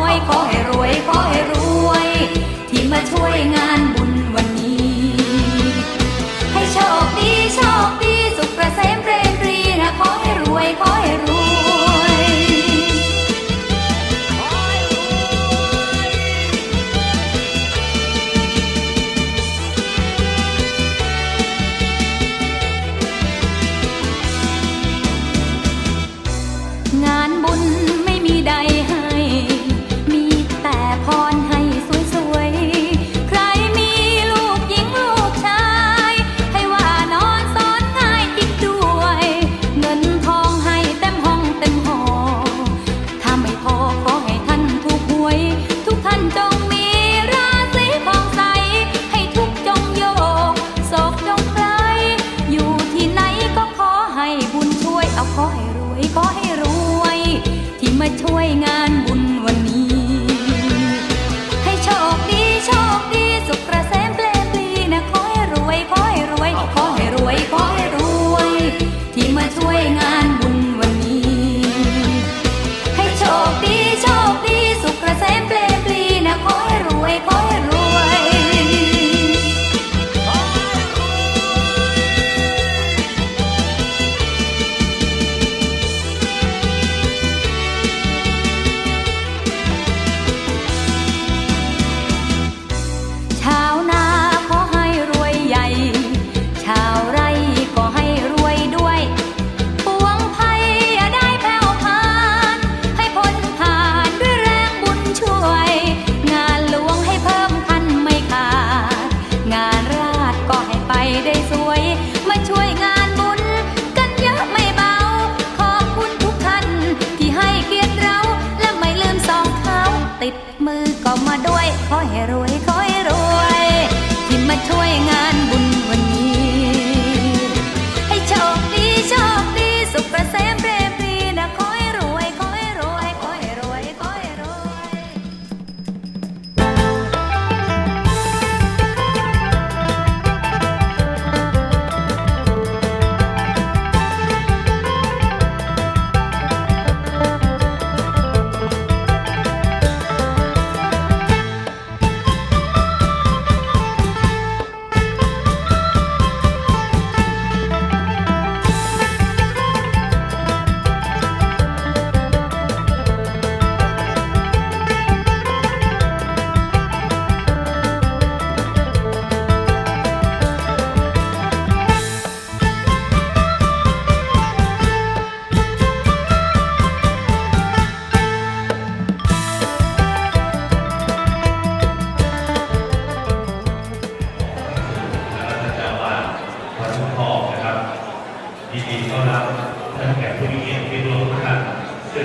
วยขอให้รวยขอให้รวย ที่มาช่วยงานบุญวันนี้ ให้โชคดีโชคดีสุขเกษมเรียนรีนะขอให้รวยขอให้รวย มาช่วยงาน ด้วยขอให้รวยขอให้รวยที่มาช่วยงานบุญ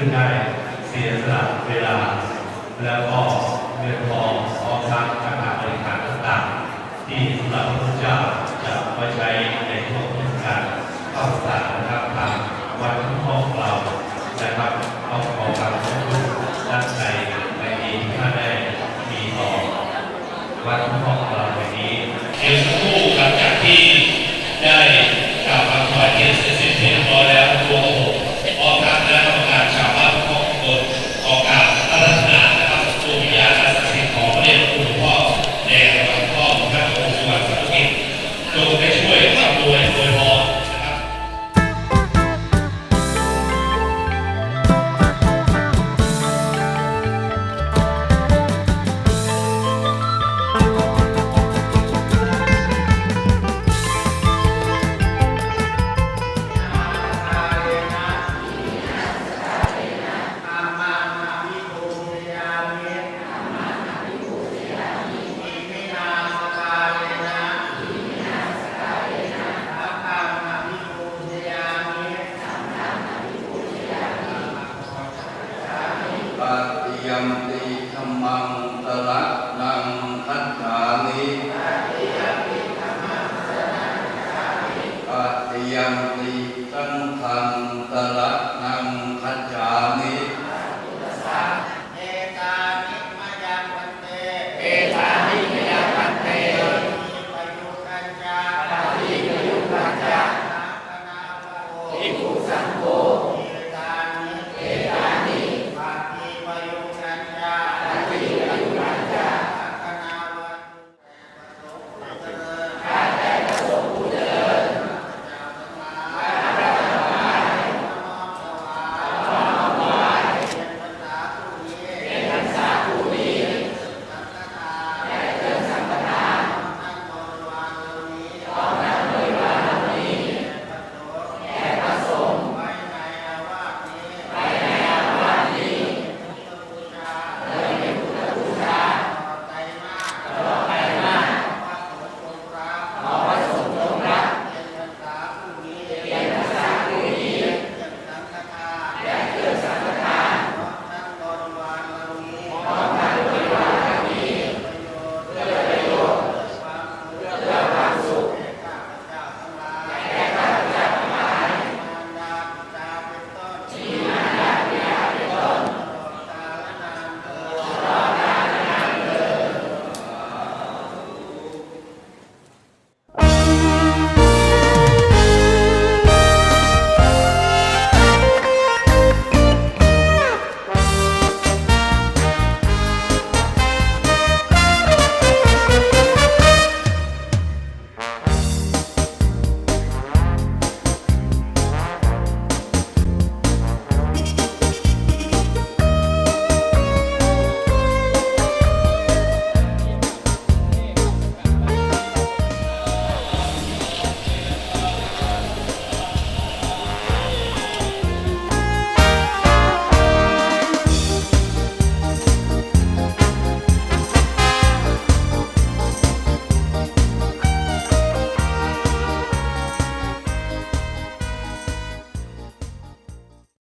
งได้เสียสละเวลา แล้วก็เงินทอออกทางการบริการต่างๆ ที่สำหรับพระเจ้าจะมาใช้ในช่วงเทศกาลข้าสารนะครับทางวัดทุกห้องเรานะครับต้องขอกาบขอบคุณ ยังติตั้งทังตละ